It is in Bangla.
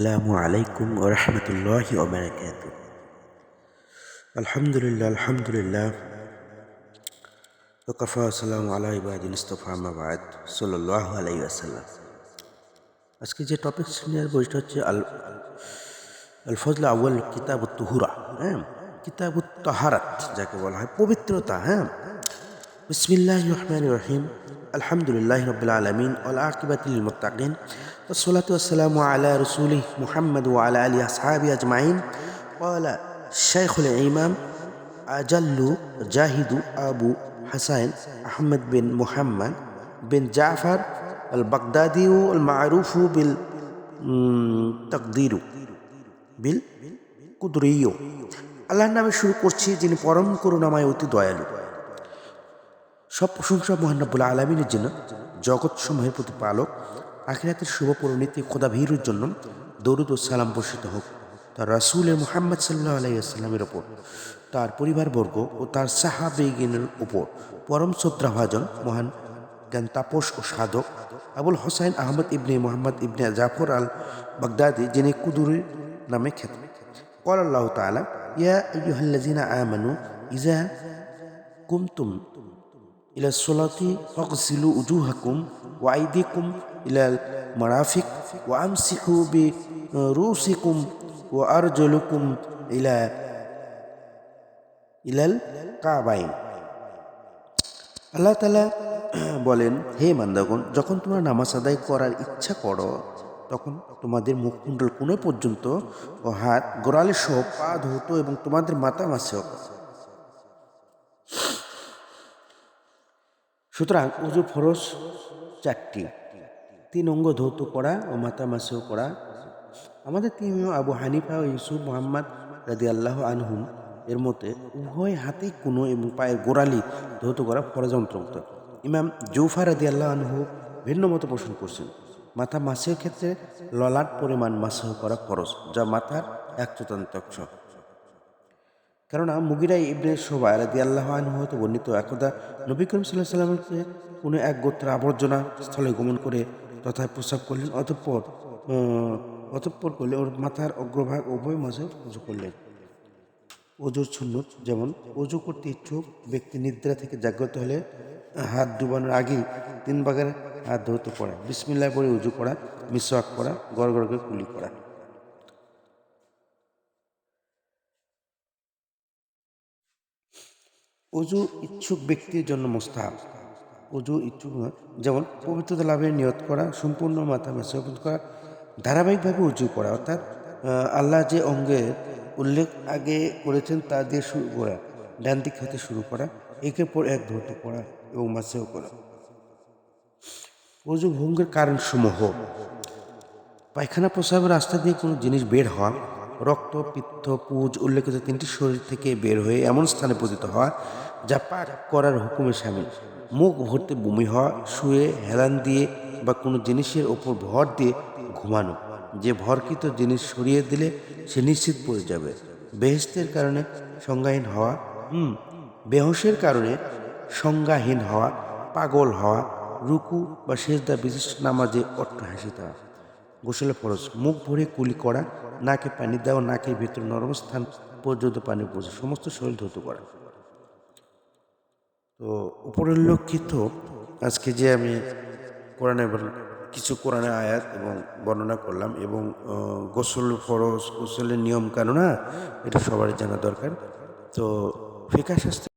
আসসালামু আলাইকুম ওরহমতুল্লাহ ওবরাকাত আলহামদুলিল্লাহ আলহামদুলিল্লাহ। ওকফা আসসালাম আলা ইবাদিন ইস্তফা মাবাদ সাল্লাহ আলাই আসাল্লাম আজকে যে টপিক নেওয়ার বইটা হচ্ছে আল আউ্ল কিতাব তুহুরা হ্যাঁ? কিতাব তাহারাত, যাকে বলা হয় পবিত্রতা হ্যাঁ? বিসমিল্লাহ রহমান রহিম। আলহামদুলিল্লাহ রবিল আলমিন আকিবাতিলমতাকিন মোত্তাকিন। ওসলাতাম আলা রসুল মুহাম্মদ আলা আলী সাহাবি আজমাইন। ওয়ালা শেখুল ইমাম আজাল্লু জাহিদু আবু হাসাইন আহমেদ বিন মুহাম্মদ বিন জাফর আল বাগদাদি আল মারুফু বিল তকদিরু বিল কুদরিও আল্লাহর নামে শুরু করছি যিনি পরম করুণাময় অতি দয়ালু। সব প্রশংসা মোহান্নবুল আলমিনের জন্য জগৎ সমূহের প্রতিপালক আখিরাতের শুভ পরিণতি খোদা ভীরুর জন্য দরুদ ও সালাম বর্ষিত হোক তার রাসুলের মোহাম্মদ সাল্লাহ আলাইসাল্লামের ওপর তার পরিবারবর্গ ও তার সাহাবেগিনের উপর পরম শ্রদ্ধাভাজন মহান জ্ঞান তাপস ও সাধক আবুল হোসাইন আহমদ ইবনে মোহাম্মদ ইবনে জাফর আল বাগদাদি যিনি কুদুরি নামে খ্যাত قال الله تعالى يا أيها الذين آمنوا إذا ইলা সোলাতি فاغسلوا উজু হাকুম إلى ইলাল মারাফিক ও وأرجلكم বি إلى ও আরজলুকুম ইলা ইলাল আল্লাহ তালা বলেন, হে মান্দাগণ যখন তোমরা নামাজ আদায় করার ইচ্ছা করো, তখন তোমাদের মুখমণ্ডল কোনো পর্যন্ত ও হাত গোড়ালে সহ পা ধুতো এবং তোমাদের মাথা মাসে সুতরাং উজু ফরস চারটি। তিন অঙ্গ ধৌত করা ও মাথা মাসেও করা আমাদের তিন আবু হানিফা ও ইউসুফ মোহাম্মদ রাদি আল্লাহ আনহুম এর মতে উভয় হাতে কোনো এবং পায়ের গোড়ালি ধৌত করা ফরজ অন্তর্ভুক্ত। ইমাম জৌফা রাদি আল্লাহ আনহু ভিন্ন মতো পোষণ করছেন। মাথা মাসের ক্ষেত্রে ললাট পরিমাণ মাসেহ করা ফরজ, যা মাথার এক চতুর্থাংশ। কেননা মুগিরাই ইবনে শোভা রাদি আল্লাহ আনহু বর্ণিত একদা নবী করিম সাল্লাহ সাল্লামকে কোনো এক গোত্রের আবর্জনা স্থলে গমন করে তথা প্রস্রাব করলেন, অতঃপর অতঃপর করলে ওর মাথার অগ্রভাগ উভয় মাঝে উজু করলেন। অজুর সুন্নত যেমন অজু করতে ইচ্ছুক ব্যক্তি নিদ্রা থেকে জাগ্রত হলে হাত ডুবানোর আগেই তিন ভাগের হাত ধরতে পড়া। বিসমিল্লাহ পরে উজু করা, মিসওয়াক করা, গড় গড় করে কুলি করা। অজু ইচ্ছুক ব্যক্তির জন্য মোস্তাহাব। অজু ইচ্ছুক যেমন পবিত্রতা লাভের নিয়ত করা, সম্পূর্ণ মাথা মেসেবত করা, ধারাবাহিকভাবে উঁচু করা, অর্থাৎ আল্লাহ যে অঙ্গের উল্লেখ আগে করেছেন তা দিয়ে শুরু করা, ডান দিক হতে শুরু করা একের পর এক ধরতে করা এবং মাসেও করা। অজু ভঙ্গের কারণসমূহ। পায়খানা প্রসাবের রাস্তা দিয়ে কোনো জিনিস বের হওয়া রক্ত পিত্ত পুজ উল্লেখিত তিনটি শরীর থেকে বের হয়ে এমন স্থানে পতিত হওয়া যা পাক করার হুকুমে সামিল। মুখ ভর্তি বমি হওয়া শুয়ে হেলান দিয়ে বা কোনো জিনিসের ওপর ভর দিয়ে ঘুমানো। যে ভরকৃত জিনিস সরিয়ে দিলে সে নিশ্চিত পড়ে যাবে। বেহেস্তের কারণে সংজ্ঞাহীন হওয়া, হুম বেহসের কারণে সংজ্ঞাহীন হওয়া, পাগল হওয়া, রুকু বা শেষদা বিশিষ্ট নামাজে অট্টহাসিত গোসলে ফরজ, মুখ ভরে কুলি করা নাকে পানি দেওয়া নাকের ভিতর নরম স্থান পর্যন্ত পানি পৌঁছে, সমস্ত শরীর ধৌত করা। তো উপরিল্লক্ষিত আজকে যে আমি কোরআনে কিছু কোরআনে আয়াত এবং বর্ণনা করলাম এবং গোসল ফরজ, গোসলের নিয়ম কানুনা এটা সবারই জানা দরকার। তো ফিকা শাস্ত্র